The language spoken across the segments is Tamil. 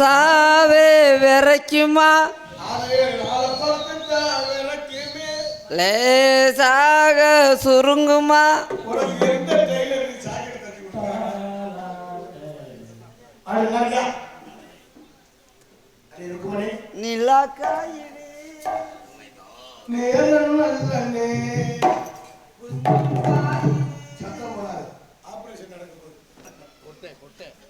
ராசாவே விரைக்குமா? லேசாக சுருங்குமா? நிலாக்காயிலே ஆபரேஷனா அப்பா வந்தார் அப்பா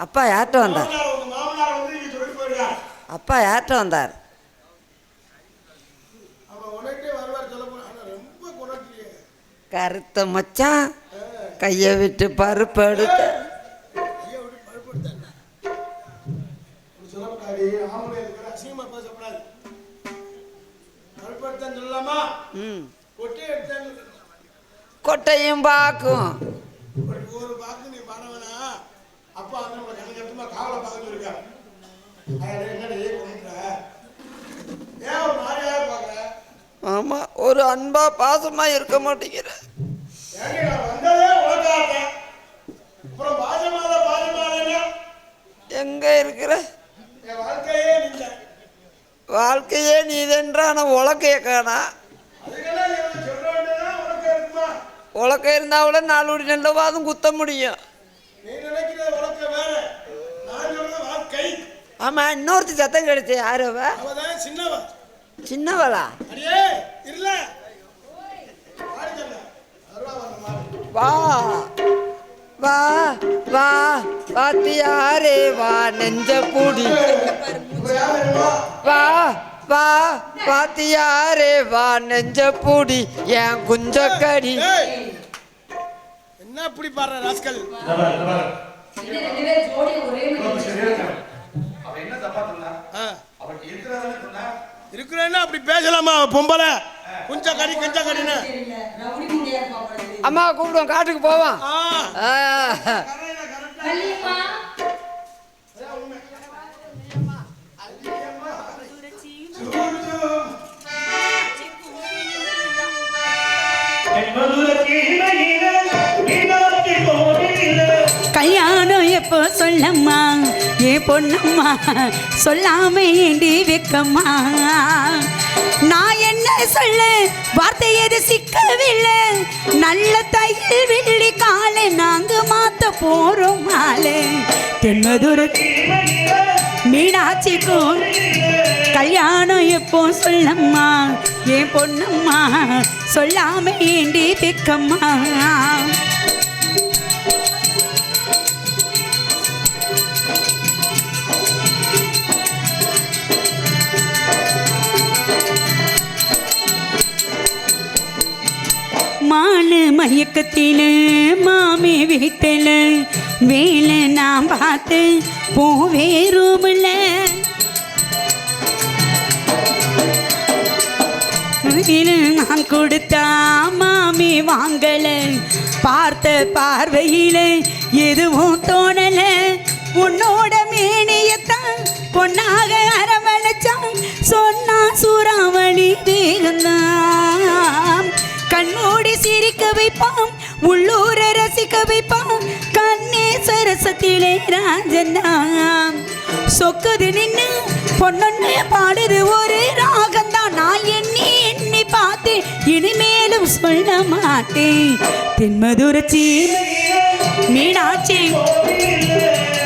யார்கிட்ட வந்தார்? மாமனார் உங்க மாமனார் வந்து இங்க சொல்லிட்டு போயிருக்கார் அப்பா யார்கிட்ட வந்தார்? அப்ப உனக்கே வருவார் சொல்ல போனா ஆனா ரொம்ப குறைச்சியே கருத்த மச்சான். கையை விட்டு பருப்பு எடுத்து கொட்டையும் பாக்கும். ஒரு பாக்கு நீ பண்ணவனா அப்பா வந்து கண்ணு கட்டுமா காவலை ஆமா ஒரு அன்பா பாசமா இருக்க மாட்டேங்கிற. அங்கே இருக்கிற? வாழ்க்கையே நீதென்றான ஆனால் உலக்கைய காணா? உலக்கம் இருந்தால் கூட நாலு ஒரு நெல்ல குத்த முடியும். ஆமா இன்னொருத்தர் சத்தம் கிடைச்சு யாரு சின்னவளா? வா வா. வா பாத்தியாரே வா நெஞ்ச பூடி. வா வா பாத்தியாரே வா நெஞ்ச பூடி என் குஞ்சக்கடி. என்ன இப்படி பாடுற ராஸ்கல்? இருக்கிறேன்னா அப்படி பேசலாமா பொம்பளை? குஞ்ச கடி குஞ்ச கடின்னு. அம்மா கூப்பிடுவோம் காட்டுக்கு போவோம். கல்யாணம் எப்போ சொல்லம்மா? ஏ பொண்ணம்மா சொல்லாம ஏண்டி வெக்கம்மா? நான் என்ன சொல்ல வார்த்தை எது சிக்கவில்லை? நல்ல தையல் வெள்ளி காலை நாங்க போறோம் மாலை தென்மதுர மீனாட்சிக்கும் கல்யாணம் எப்போ சொல்லம்மா? ஏ பொண்ணம்மா? சொல்லாம ஏண்டி திக்கம்மா? மானு மயக்கத்தில மாமி வீட்டில் வேலை நான் பார்த்து போவே ரூமில். நான் கொடுத்தா மாமி வாங்கல. பார்த்த பார்வையில எதுவும் தோணல. உன்னோட மேனியத்தான் பொன்னாக அரவணைச்சான். சொன்னா சூறாவளி வேகந்தான். கண்மூடி சிரிக்க வைப்பான் உள்ளூர ரசிக்க வைப்பான் கண்ணே சரசத்திலே ராஜனாம் சொக்குது நின்று பொன்னொன்னு பாடுது ஒரு ராகந்தான். நான் எண்ணி எண்ணி பார்த்தேன் இனிமேலும் சொல்ல மாட்டேன். தென்மதுரச்சி மீனாட்சி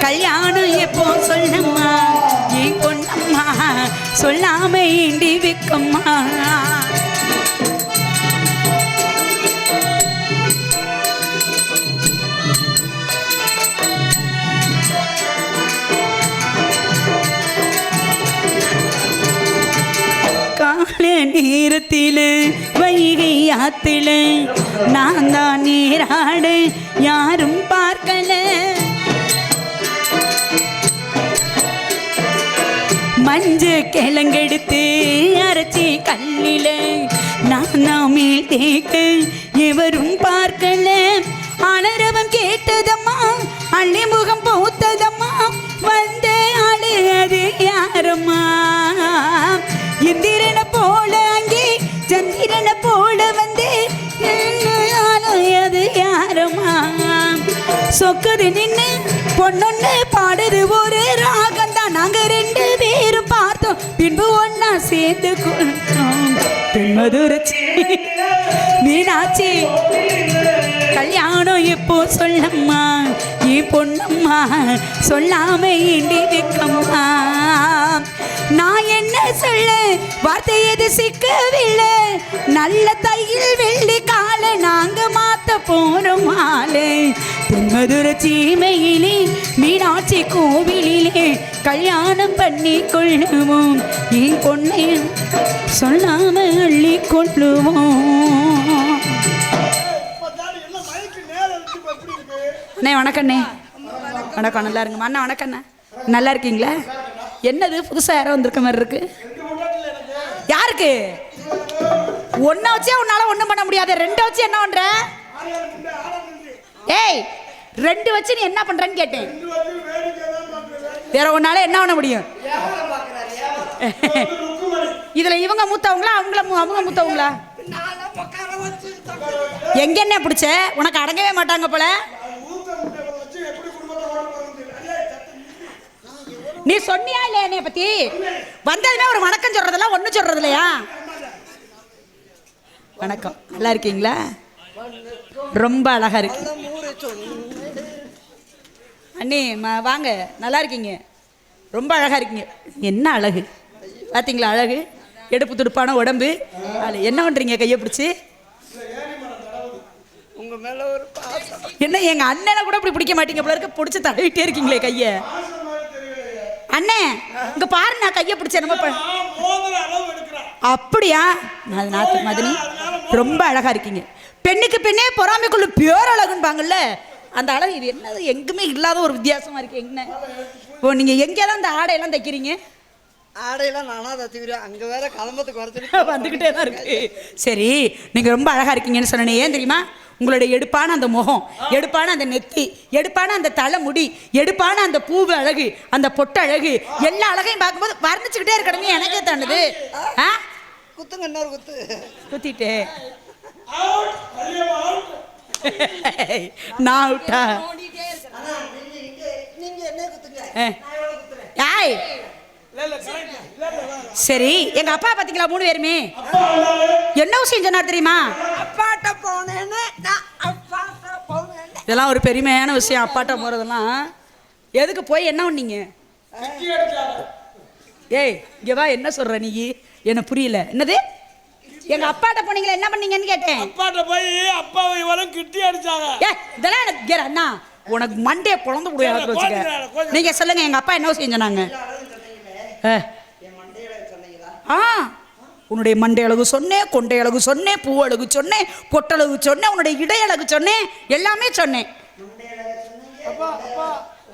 கல்யாணம் எப்போ சொல்லம்மா? ஏ பொண்ணம்மா சொல்லாம ஏண்டி வைக்கம்மா? நேரத்தில் வைகை ஆத்தில் நான் தான் நீராட யாரும் பார்க்கல. மஞ்ச கிழங்கெடுத்து அரைச்சி கல்லில நான் தான் மேல் தேக்க எவரும் பார்க்கல. ஆனால் சொக்குது நின்று பொண்ணொன்னு பாடுது ஒரு ராகம் தான். நாங்க ரெண்டு பேரும் பார்த்தோம். பின்பு ஒன்னா சேர்ந்து கொண்டோம். மீனாச்சி கல்யாணம் எப்போ சொல்லம்மா? நீ பொண்ணம்மா சொல்லாம இண்டி வைக்கம்மா நான் என்ன சொல்ல? வார்த்தை எது சிக்கவில்லை. நல்ல தையில் வெள்ளி காலை நாங்க மாத்த போறோம் மாலை தென்மதுர சீமையிலே மீனாட்சி கோவிலிலே கல்யாணம் பண்ணி கொள்ளுவோம். நீ பொண்ணை சொல்லாம அள்ளி கொள்ளுவோம். அண்ணே வணக்கண்ணே. வணக்கம் நல்லா இருங்கம்மா. அண்ணா வணக்கண்ணே. நல்லா இருக்கீங்களா? என்னது புதுசாக யாரோ வந்திருக்க மாதிரி இருக்கு? யாருக்கு? ஒன்றை வச்சே உன்னால ஒன்றும் பண்ண முடியாது. ரெண்டை வச்சு என்ன பண்ற? ஏய் ரெண்டு வச்சு நீ என்ன பண்றேன்னு கேட்டேன். ரெண்டு வந்து வேடிக்கை தான் பார்க்குறேன் வேற ஒன்னால என்ன பண்ண முடியும்? இதுல இவங்க மூத்தவங்களா அவங்கள அவங்க மூத்தவங்களா? எங்க என்ன பிடிச்ச? உனக்கு அடங்கவே மாட்டாங்க போல. நீ சொன்னியா இல்லையா என்னைய பத்தி? வந்ததுமே ஒரு வணக்கம் சொல்றதெல்லாம் ஒன்றும் சொல்றது இல்லையா வணக்கம். நல்லா இருக்கீங்களா? ரொம்ப அழகா இருக்கு. அண்ணி ம வாங்க. நல்லா இருக்கீங்க. ரொம்ப அழகா இருக்கீங்க. என்ன அழகு? பார்த்தீங்களா அழகு? எடுப்பு துடுப்பான உடம்பு. அதில் என்ன பண்ணுறீங்க கையை பிடிச்சி? உங்க மேல ஒரு பாசம். என்ன எங்கள் அண்ணனை கூட இப்படி பிடிக்க மாட்டீங்க போல இருக்க. பிடிச்சி தடவிட்டே இருக்கீங்களே கையை. அண்ணே இங்கே பாரு நான் கையை பிடிச்சேன் நம்ம அப்படியா? நாத்து மதினி ரொம்ப அழகா இருக்கீங்க. பெண்ணுக்கு பெண்ணே பொறாமைக்குள்ள பியோர் அழகுன்பாங்கல்ல அந்த அழகு இது என்னது? எங்குமே இல்லாத ஒரு வித்தியாசமா இருக்கு. என்ன? ஓ நீங்க எங்கே தான் இந்த ஆடையெல்லாம் தைக்கிறீங்க? ஆடையெல்லாம் நானா தத்துக்கிறேன் அங்க வேற கிளம்பத்துக்கு வரச்சுட்டு வந்துக்கிட்டே தான் இருக்கு. சரி நீங்க ரொம்ப அழகா இருக்கீங்கன்னு சொன்னேன். ஏன் தெரியுமா? உங்களுடைய எடுப்பான அந்த முகம் எடுப்பான அந்த நெத்தி எடுப்பான அந்த தலைமுடி எடுப்பான அந்த பூவு அழகு அந்த பொட்டு அழகு எல்லா அழகையும் பார்க்கும்போது வர்ணிச்சுக்கிட்டே இருக்கணுமே எனக்கே தோணுது. ஆ? குத்துங்க இன்னொரு குத்து. குத்திட்டே. நான் விட்டா ஆனா நீங்க இங்க நீங்க என்ன குத்துங்க. ஆ. யாய் இல்ல இல்ல கரெக்ட் இல்ல இல்ல வேற. சரி எங்க அப்பா பாத்தீங்களா மூணு பேருமே? என்ன விஷயம் சொன்னார் தெரியுமா? அப்பாட்ட போனேன்னு இதெல்லாம் ஒரு பெருமையான விஷயம் அப்பாட்ட போறதெல்லாம். எதுக்கு போய் என்ன பண்ணீங்க? ஏய் இங்க வா என்ன சொல்ற நீ? எனக்கு புரியல. என்னது? எங்க அப்பாட்ட போனீங்களா? என்ன பண்ணீங்கன்னு கேட்டேன். அப்பாட்ட போய் அப்பாவை இவரும் கிட்டி அடிச்சாங்க. ஏ இதெல்லாம் எனக்கு கேர் அண்ணா. உனக்கு மண்டே குழந்து விடுவாங்க வச்சுக்க. நீங்க சொல்லுங்க எங்க அப்பா என்ன சொன்னாங்க ஆ. உன்னுடைய மண்டை அழகு சொன்னேன் கொண்டை அழகு சொன்னேன் பூ அழகு சொன்னேன் பொட்டழகு சொன்னேன் உன்னுடைய இடை அழகு சொன்னேன் எல்லாமே சொன்னேன். அப்பா அப்பா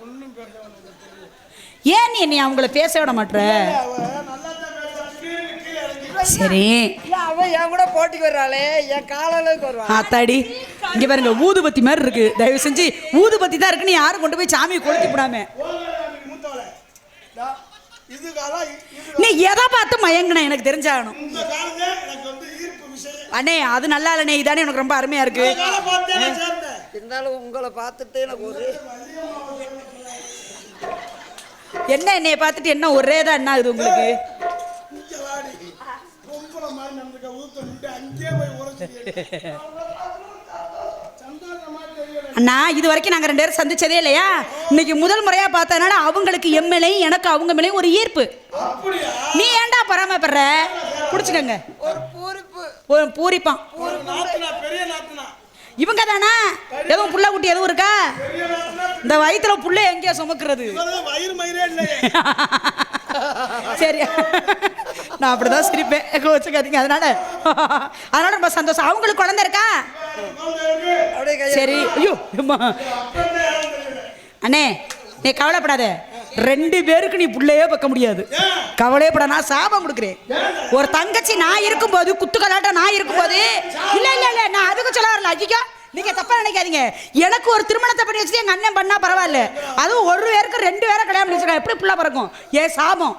ஒண்ணும் பேச ஏன் நீ அவங்கள பேச விட மாட்ற? சரி. அவன் என் கூட போட்டிக்கு வர்றாளே. என் காலளவுக்கு வருவான். ஆத்தாடி இங்க பாருங்க ஊதுபத்தி மாதிரி இருக்கு. தயவு செஞ்சு ஊதுபத்தி தான் இருக்குன்னு யாரும் கொண்டு போய் சாமியை கொளுத்தி விடாம. இது இது நீ எதை பார்த்து மயங்கின எனக்கு தெரிஞ்சாகணும். இந்த காலங்க எனக்கு வந்து ஈர்ப்பு விஷயம் அண்ணே அது நல்லா இல்லைண்ணே இதானே எனக்கு ரொம்ப அருமையா இருக்கு. இருந்தாலும் உங்களை பார்த்துட்டு எனக்கு ஒரு என்ன என்னைய பார்த்துட்டு என்ன ஒரே தான் என்ன ஆகுது உங்களுக்கு? அண்ணா இது வரைக்கும் நாங்க ரெண்டு பேரும் சந்திச்சதே இல்லையா? இன்னைக்கு முதல் முறையா பார்த்ததுனால அவங்களுக்கு எம்எல்ஏ எனக்கு அவங்க மேலேயும் ஒரு ஈர்ப்பு. அப்படியா? நீ ஏன்டா பராமப்படுற புடிச்சுக்கங்க. ஒரு பூரிப்பு. ஒரு பூரிப்பான். இவங்க தானா? எதுவும் புள்ள குட்டி எதுவும் இருக்கா? இந்த வயித்துல புள்ள எங்கேயோ சுமக்கிறது. சரி. நான் அப்படிதான் சிரிப்பேன். வச்சுக்காதீங்க. அதனால அதனால ரொம்ப சந்தோஷம். அவங்களுக்கு குழந்தை இருக்கா? சரி. ஐயோ அண்ணே நீ கவலைப்படாத. ரெண்டு பேருக்கு நீ பிள்ளையே வைக்க முடியாது. கவலையப்பட நான் சாபம் கொடுக்குறேன். ஒரு தங்கச்சி நான் இருக்கும்போது குத்துக்கலாட்ட நான் இருக்கும்போது இல்ல இல்ல இல்ல நான் அதுக்கு சொல்ல வரல ஐயோ நீங்க தப்பா நினைக்காதீங்க. எனக்கு ஒரு திருமணத்தை பண்ணி வச்சுட்டு எங்க அண்ணன் பண்ணா பரவாயில்ல. அதுவும் ஒரு பேருக்கு ரெண்டு பேரை கல்யாணம் பண்ணி எப்படி புள்ள பிறக்கும்? ஏன் சாபம்.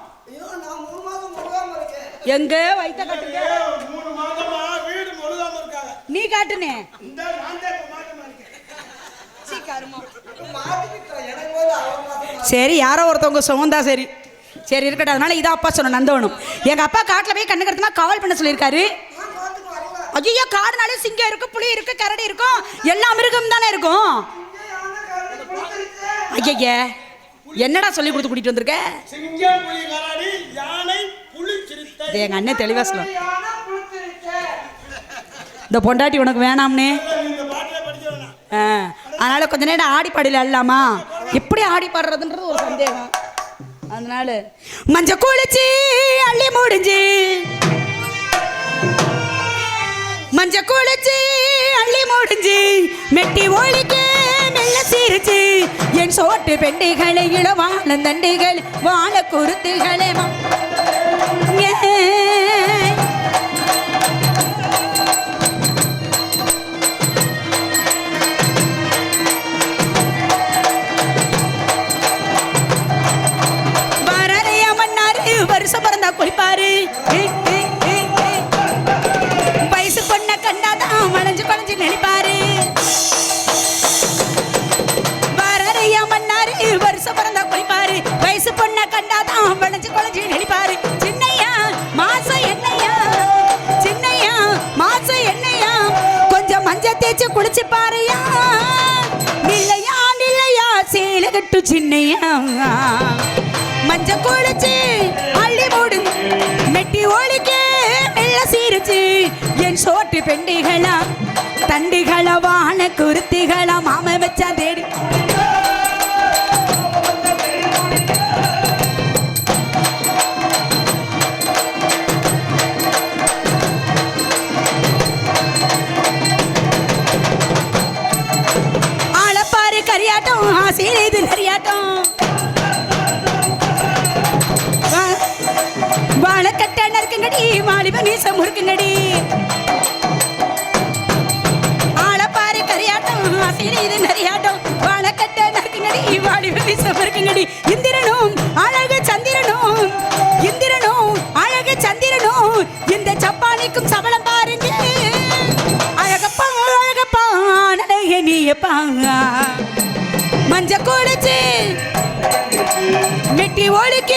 எங்க வயித்த கட்டுங்க? நீ காட்டுனே. சீ, சரி யாரோ ஒருத்தவங்க சுமந்தா சரி. சரி இருக்கட்டும். அதனால இதான் அப்பா சொன்ன நந்தவனும். எங்கள் அப்பா காட்டில் போய் கண்ணு கருத்துமா காவல் பண்ண சொல்லியிருக்காரு. ஐயோ காடுனாலே சிங்கம் இருக்கு புலி இருக்கு கரடி இருக்கும். எல்லா மிருகம் தானே இருக்கும். ஐயா என்னடா சொல்லி கொடுத்து கூட்டிட்டு வந்திருக்க? எங்க அண்ணன் தெளிவா சொல்லும் இந்த பொண்டாட்டி உனக்கு வேணாம்னே. அதனால கொஞ்ச நேரம் ஆடி பாடல இல்லாமா எப்படி ஆடி பாடுறதுன்றது ஒரு சந்தேகம். அதனால மஞ்ச குளிச்சு அள்ளி முடிஞ்சு. மஞ்ச குளிச்சு அள்ளி முடிஞ்சு. மெட்டி ஒழிக்க மெல்ல சிரிச்சு. என் சோட்டு பெண்டிகளை இளவான தண்டிகள் வாழ குருத்துகளை கட்டு மஞ்ச குளிச்சு அள்ளி மூடுங்க மெட்டி ஒழிக்க மெல்ல சீரிச்சு. என் சோட்டு பெண்டிகளா தண்டிகளா வான குருத்திகளா மாம வச்சா தேடி. ஆளப்பாரு நறுக்குங்கடி வாலிப மீசம் முறுக்குங்கடி ஆளப்பாரு கரியாட்டம் ஆசையில் இது நரியாட்டம். வாழைக்கட்டை நறுக்குங்கடி வாலிப மீசம் முறுக்குங்கடி இந்திரனும் அழகு சந்திரனும் இந்திரனும் அழகு சந்திரனும். இந்த சப்பானிக்கும் சபலம் பாருங்க அழகப்பா அழகப்பா அழக நீயப்பா. மஞ்ச குளிச்சு மெட்டி ஒழிக்க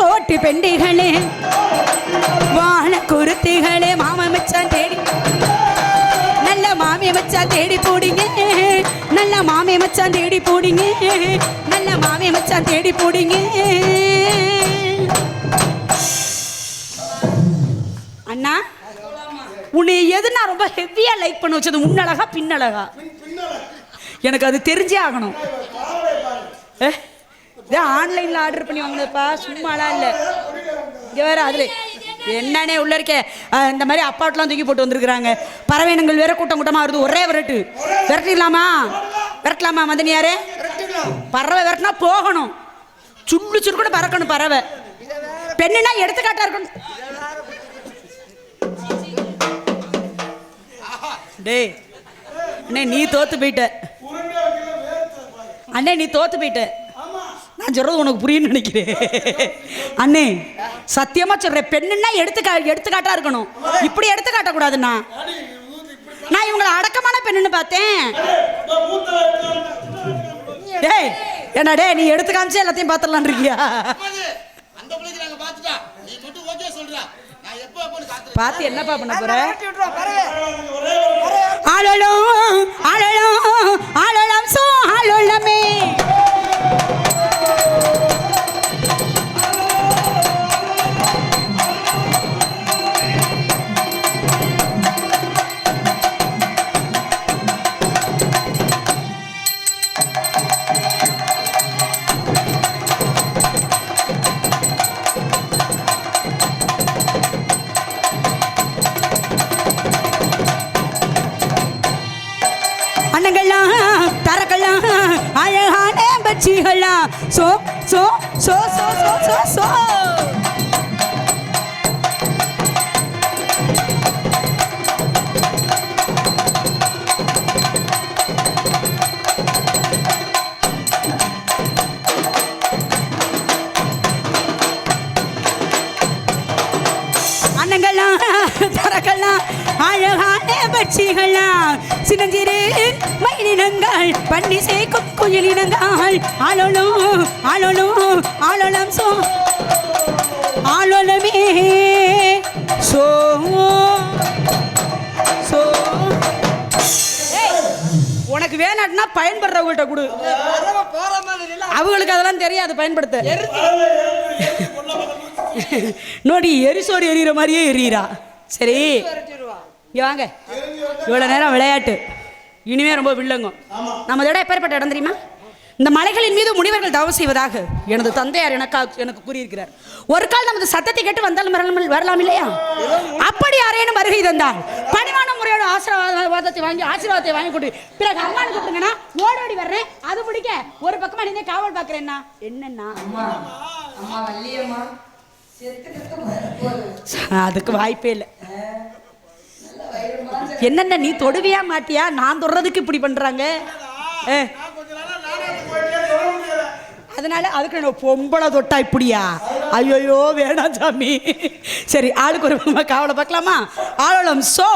சோட்டு பெண்டிகளே வாழ குருத்திகளே மாம மச்சான் தேடி நல்ல மாமிய மச்சான் தேடி போடிங்க நல்ல மாமிய மச்சான் தேடி போடிங்க நல்ல மாமிய மச்சான் தேடி போடிங்க. அண்ணா உன்னை எது நான் ரொம்ப ஹெவியா லைக் பண்ண வச்சது முன்னழகா பின்னழகா? எனக்கு அது தெரிஞ்சே ஆகணும். ஏ? ஆன்லைன்ல ஆர்டர் பண்ணி வாங்கினதுப்பா. சும்மாலாம் இல்லை. இங்கே வேறு அதில் என்னன்னே உள்ள இருக்க. இந்த மாதிரி அப்பாட்டெலாம் தூக்கி போட்டு வந்திருக்கிறாங்க. பறவைனங்கள் வேற கூட்டம் கூட்டமாக வருது. ஒரே விரட்டு. விரட்டிடலாமா விரட்டலாமா மதனியாரே? பறவை விரட்டினா போகணும். சுள்ளு சுரு கூட பறக்கணும் பறவை. பெண்ணுனா எடுத்துக்காட்டா இருக்கணும். டேய் அண்ணே நீ தோத்து போயிட்ட. அண்ணே நீ தோத்து போயிட்ட. நான் சொல்றது உனக்கு புரியும்னு நினைக்கிறேன். அண்ணே சத்தியமா சொல்றேன். பெண்ணுன்னா எடுத்துக்கா எடுத்துக்காட்டா இருக்கணும். இப்படி எடுத்துக்காட்டக்கூடாதுண்ணா. நான் இவங்களை அடக்கமான பெண்ணுன்னு பார்த்தேன். டேய் என்னடே டே நீ எடுத்து காமிச்சு எல்லாத்தையும் பார்த்துடலான் இருக்கியா? பார்த்து என்னப்பா பண்ண போற? வெட்டி விட்டுருவா ஆளலம் சோ ஆளலம் அழகான சோ சோ சோ சோ சோ சோ சோ. அண்ணங்கள்லாம் தரக்கெல்லாம் அழகான பட்சிகள்லாம். சின்னஞ்சிறு மயிலினங்கள் பண்ணி சேர்க்கும் குயிலினங்கள் ஆளோளும் ஆளோளும் ஆளோளம் சோ ஆளோளமே சோ சோ. உனக்கு வேணாட்டினா பயன்படுறவங்கள்ட்ட கொடு. அவங்களுக்கு அதெல்லாம் தெரியாது பயன்படுத்த. நோடி எரிசோறு எரியிற மாதிரியே எரியிறா. சரி இங்கே வாங்க. இவ்வளோ நேரம் விளையாட்டு. இனிமே ரொம்ப வில்லங்கம். நம்ம இடம் எப்பேற்பட்ட இடம் தெரியுமா? இந்த மலைகளின் மீது முனிவர்கள் தவம் செய்வதாக எனது தந்தையார் எனக்கா எனக்கு கூறியிருக்கிறார். ஒரு கால் நமது சத்தத்தை கேட்டு வந்தாலும் வரலாம் வரலாம் இல்லையா? அப்படி யாரேனும் வருகை தந்தால் பணிவான முறையோட ஆசீர்வாதத்தை வாங்கி ஆசீர்வாதத்தை வாங்கி கொண்டு பிறகு அம்மானு கூப்பிடுங்கன்னா ஓடோடி வர்றேன் அது பிடிக்க ஒரு பக்கமா நின்று காவல் பார்க்குறேன்னா என்னன்னா? அம்மா அம்மா வள்ளியம்மா செத்துக்கிட்டு வரப்போகுது அதுக்கு வாய்ப்பே இல்லை. என்னென்ன நீ தொடுவியா மாட்டியா? நான் தொடுறதுக்கு இப்படி முடியல. அதனால அதுக்கு நான் பொம்பளை தொட்டா இப்படியா? ஐயோயோ வேணாம் சாமி. சரி ஆளுக்கு ஒரு காவலை பார்க்கலாமா? ஆளோளம் சோ.